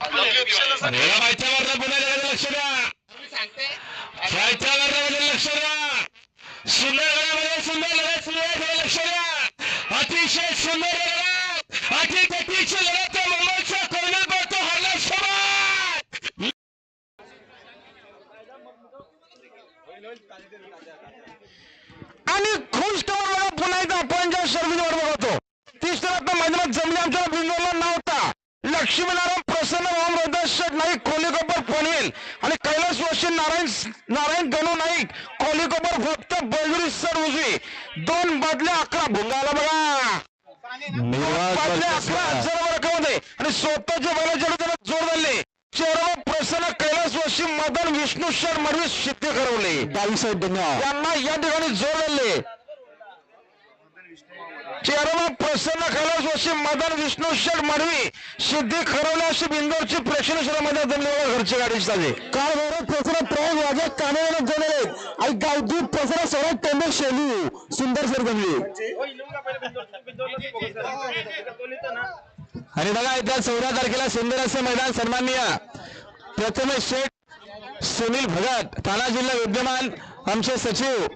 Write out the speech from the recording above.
मला माहिती वरनं लक्ष द्या. फ्लायच्या वरनं लक्ष द्या. सुंदर गडामध्ये सुंदर लढत सुरू आहे लक्ष द्या. अतिशय सुंदर लढत अतिशय लढत आहे. मुंबईचा कर्नल करतो हरला सोबत आणि खुश करून पुन्हा एकदा आपण ज्या वर बघतो तीस तर मैदानात जमले आमच्या बिंदूला नव्हता लक्ष्मीनारायण शेठ नाईक कोलिकोपर पनवेल आणि कैलास वशी नारायण नारायण गणू नाईक कोलिकोपर फक्त बळजुरी सर उजवी दोन बदल्या अकरा भुंगाला बघा. बदल्या अकरा हजार रकमध्ये आणि स्वतःच्या बैलाच्या त्याला जोड झाले चेहरा प्रसन्न कैलास वशी मदन विष्णू शर मडवी सिद्ध करवले. डावी साहेब यांना या ठिकाणी जोड झाले चेहरा प्रसन्न कैलास वशी मदन विष्णू शर मडवी सिद्धी खरवले अशी बिंदोरची प्रेक्षणेश्वरामध्ये जमलेल्या घरची गाडी चालली. काळ गौरव प्रसन्न प्रयोग वाजा कानाला जोडले आणि गावठी प्रसन्न सोळा टेंबे शेलू. सुंदर सर जमली आणि बघा येत्या चौदा तारखेला सुंदर असे मैदान सन्माननीय. प्रथमेश शेठ सुनील भगत ठाणा जिल्हा विद्यमान आमचे सचिव.